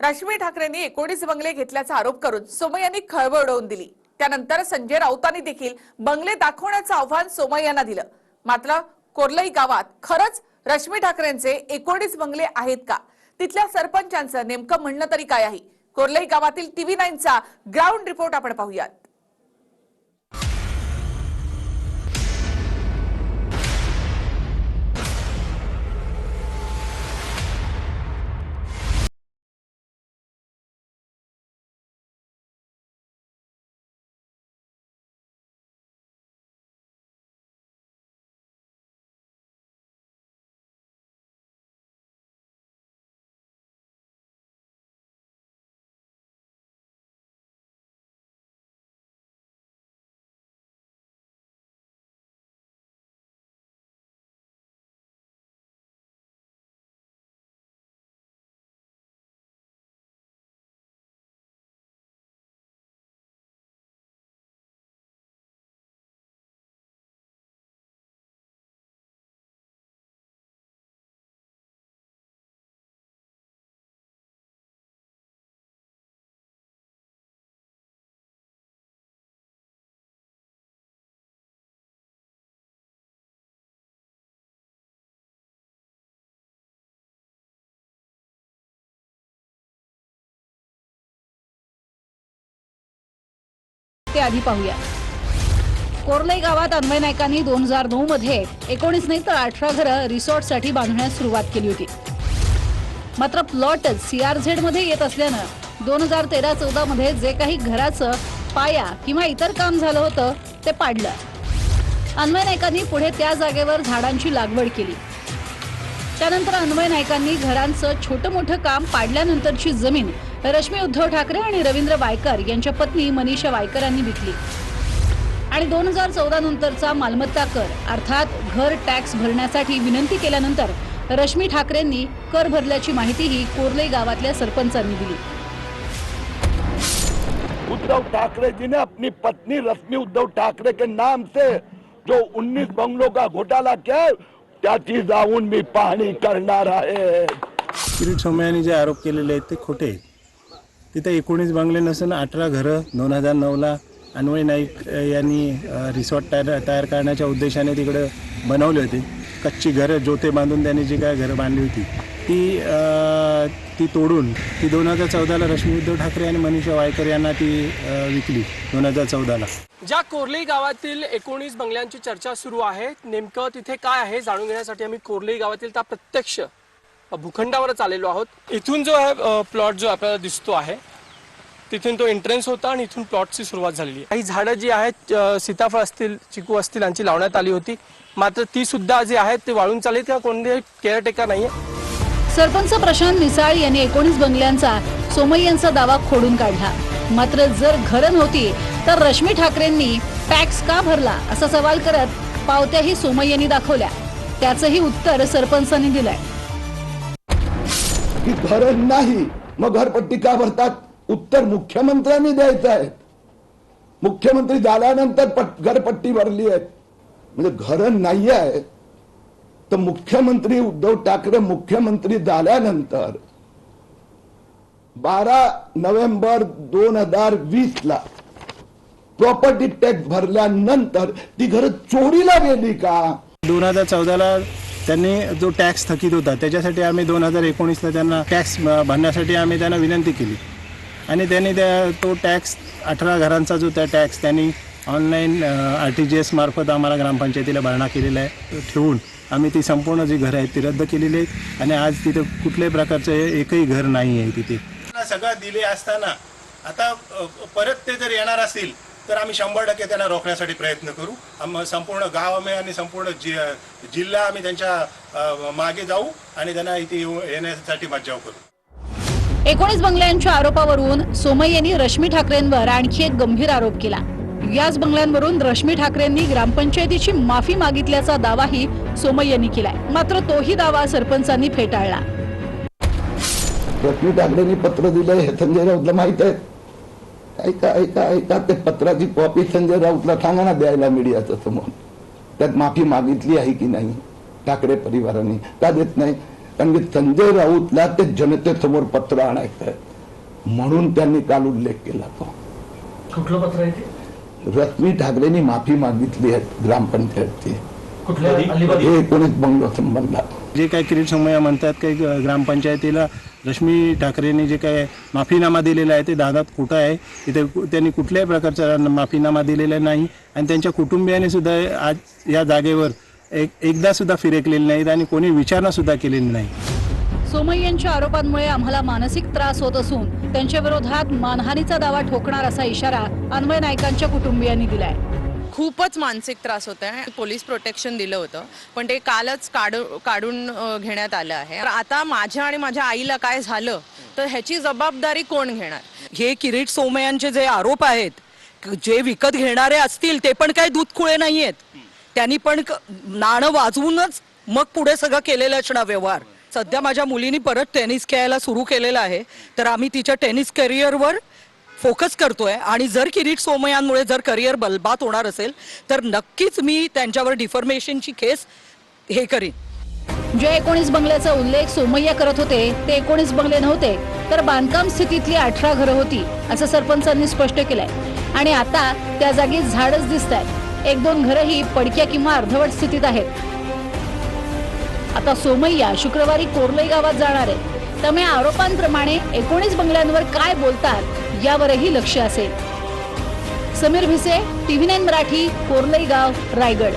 रश्मी ठाकरेंनी एकोणीस बंगले घेतल्याचा आरोप करून सोमय यांनी खळबळ उडवून दिली. त्यानंतर संजय राऊतांनी देखील बंगले दाखवण्याचं आव्हान सोमय यांना दिलं. मात्र कोर्लई गावात खरंच रश्मी ठाकरेंचे एकोणीस बंगले आहेत का? तिथल्या सरपंचांचं नेमकं म्हणणं तरी काय आहे? कोर्लई गावातील टीव्ही नाईनचा ग्राउंड रिपोर्ट आपण पाहूयात. ते आधी पाहूया. कोरलाई गावात अन्वय नायकांनी दोन हजार नऊ मध्ये एकोणीस नाही तर अठरा घरं रिसॉर्टसाठी बांधण्यास सुरुवात केली होती. मात्र प्लॉटच सीआरझेडमध्ये येत असल्यानं दोन हजार तेरा चौदा मध्ये जे काही घराचं पाया किंवा इतर काम झालं होतं ते पाडलं. अन्वय नायकांनी पुढे त्या जागेवर झाडांची लागवड केली. त्यानंतर अन्वय नायकांनी घरांचं छोटं मोठं काम पाडल्यानंतरची जमीन रश्मी उद्धव ठाकरे आणि रवींद्र वायकर यांच्या पत्नी मनीषा वायकर यांनी विकली. आणि दोन हजार चौदा नंतरचा मालमत्ता कर अर्थात घर टॅक्स भरण्यासाठी विनंती केल्यानंतर रश्मी ठाकरेंनी कर भरल्याची माहितीही कोर्ले गावातल्या सरपंचांनी दिली. उद्धव ठाकरे जी ने अपनी पत्नी रश्मि उद्धव ठाकरे के नाम से जो 19 बंगलों का घोटाला किया है, त्याची जाऊन मी पाहणी करणार आहे. किरीट सोमय्यांनी जे आरोप केलेले आहेत ते खोटे आहेत. तिथे एकोणीस बंगले नसून अठरा घरं दोन हजार नऊला अन्वय नाईक यांनी रिसॉर्ट तयार तयार करण्याच्या उद्देशाने तिकडं बनवले होते. कच्ची घरं जोते बांधून त्यांनी जी काय घरं बांधली होती ती ती तोडून ती दोन हजार चौदाला रश्मी उद्धव ठाकरे आणि मनीषा वायकर यांना ती विकली दोन हजार चौदाला. ज्या कोर्लई गावातील एकोणीस बंगल्यांची चर्चा सुरू आहे नेमकं तिथे काय आहे जाणून घेण्यासाठी आम्ही कोर्लई गावातील त्या प्रत्यक्ष भूखंडावरच आलेलो आहोत. इथून जो आहे प्लॉट जो आपल्याला दिसतो आहे तिथून तो एंट्रन्स होता आणि इथून प्लॉटची सुरुवात झालेली आहे. काही झाडं जी आहेत सीताफळ असतील चिकू असतील यांची लावण्यात आली होती. मात्र ती सुद्धा जी आहेत ते वाळून चालेल किंवा कोणते केअरटेकर नाहीये. सरपंच प्रशांत मिसाळ यांनी एकोणीस बंगल्यांचा सोमय्यांचा दावा खोडून काढला. मात्र जर घरं नव्हती तर रश्मी ठाकरेंनी टॅक्स का भरला असा सवाल करत पावत्याही सोमय्यांनी दाखवल्या. त्याचंही उत्तर सरपंचांनी दिलंय. की घर नाही. मग घरपट्टी का भरतात? उत्तर मुख्यमंत्र्यांनी द्यायचं आहे. मुख्यमंत्री झाल्यानंतर घरपट्टी भरली आहे. म्हणजे घर नाही आहे तर मुख्यमंत्री उद्धव ठाकरे मुख्यमंत्री झाल्यानंतर बारा नोव्हेंबर दोन हजार वीस ला प्रॉपर्टी टॅक्स भरल्यानंतर ती घर चोरीला गेली का? दोन हजार चौदाला त्यांनी जो टॅक्स थकीत होता त्याच्यासाठी आम्ही दोन हजार एकोणीसला त्यांना टॅक्स भरण्यासाठी आम्ही त्यांना विनंती केली. आणि त्यांनी त्या तो टॅक्स अठरा घरांचा जो त्या टॅक्स त्यांनी online R T G S मार्फत आम्हाला ग्रामपंचायतीला भरणा केलेला आहे. ठेवून आम्ही ती संपूर्ण जी घरं आहेत ती रद्द केलेली आहेत. आणि आज तिथं कुठल्याही प्रकारचं एकही घर नाही आहे तिथे. सगळं दिले असताना आता परत ते जर येणार असतील तर आम्ही शंभर टक्के त्यांना रोखण्यासाठी प्रयत्न करू. आम संपूर्ण गाव आम्ही आणि संपूर्ण जि जिल्हा आम्ही त्यांच्या मागे जाऊ आणि त्यांना इथे येऊ येण्यासाठी मज्जाव करू. एकोणीस बंगल्यांच्या आरोपावरून सोमय्य यांनी रश्मी ठाकरेंवर आणखी एक गंभीर आरोप केला. याच बंगल्यांवरून रश्मी ठाकरेंनी ग्रामपंचायतीची माफी मागितल्याचा दावाही सोमय्य यांनी केलाय. मात्र तोही दावा सरपंचांनी फेटाळला. रश्मी ठाकरेंनी पत्र दिलंय हे संजय राऊतला माहीत आहे. ऐका ऐका ऐका. ते पत्राची कॉपी संजय राऊतला सांगा ना द्यायला मीडियाच्या समोर. त्यात माफी मागितली आहे की नाही? ठाकरे परिवाराने का देत नाही? कारण की संजय राऊतला ते जनतेसमोर पत्र आणायचं आहे. म्हणून त्यांनी काल उल्लेख केला तो. कुठलं पत्र आहे रश्मी ठाकरेंनी माफी मागितली आहे ग्रामपंचायतची. हे जे काही किरीट सोमय्या म्हणतात काही ग्रामपंचायतीला रश्मी ठाकरेंनी जे काय माफीनामा दिलेला आहे ते दादात खोटं आहे? इथे कु- त्यांनी कुठल्याही प्रकारचा माफीनामा दिलेला नाही आणि त्यांच्या कुटुंबियाने सुद्धा आज या जागेवर एक एकदा सुद्धा फिरकलेले नाहीत आणि कोणी विचारणा सुद्धा केलेली नाही. सोमय्यांच्या आरोपांमुळे आम्हाला मानसिक त्रास होत असून त्यांच्या विरोधात मानहानीचा दावा ठोकणार असा इशारा अन्वय नाईकांच्या कुटुंबियांनी दिलाय. खूपच मानसिक त्रास होत आहे. पोलीस प्रोटेक्शन दिलं होतं पण ते कालच काढू काढून घेण्यात आलं आहे. आता माझ्या आणि माझ्या आईला काय झालं तर ह्याची जबाबदारी कोण घेणार? हे किरीट सोमयांचे जे आरोप आहेत जे विकत घेणारे असतील ते पण काही दूधखुळे नाही आहेत त्यांनी पण क- नाणं वाजवूनच मग पुढे सगळं केलेलं असणार व्यवहार. सध्या माझ्या मुलीनी परत टेनिस खेळायला सुरू केलेलं आहे. तर आम्ही तिच्या टेनिस करिअरवर फोकस करतोय आणि जर किरीट सोमयांमुळे जर करिअर बलबात होणार असेल तर नक्कीच मी त्यांच्यावर डिफॉर्मेशनची केस हे करीन. जे एकोणीस बंगल्याचा उल्लेख सोमय्या करत होते ते एकोणीस बंगले नव्हते तर बांधकाम स्थितीतली अठरा घरं होती असं सरपंचांनी स्पष्ट केलंय. आणि आता त्या जागी झाडच दिसत आहेत एक दोन घरंही पडक्या किंवा अर्धवट स्थितीत आहेत. आता सोमय्या शुक्रवारी कोर्लई गावात जाणार आहे त्यामुळे आरोपांप्रमाणे एकोणीस बंगल्यांवर काय बोलतात यावरही लक्ष असेल. समीर भिसे टीव्ही नाईन मराठी कोरलई गाव रायगड.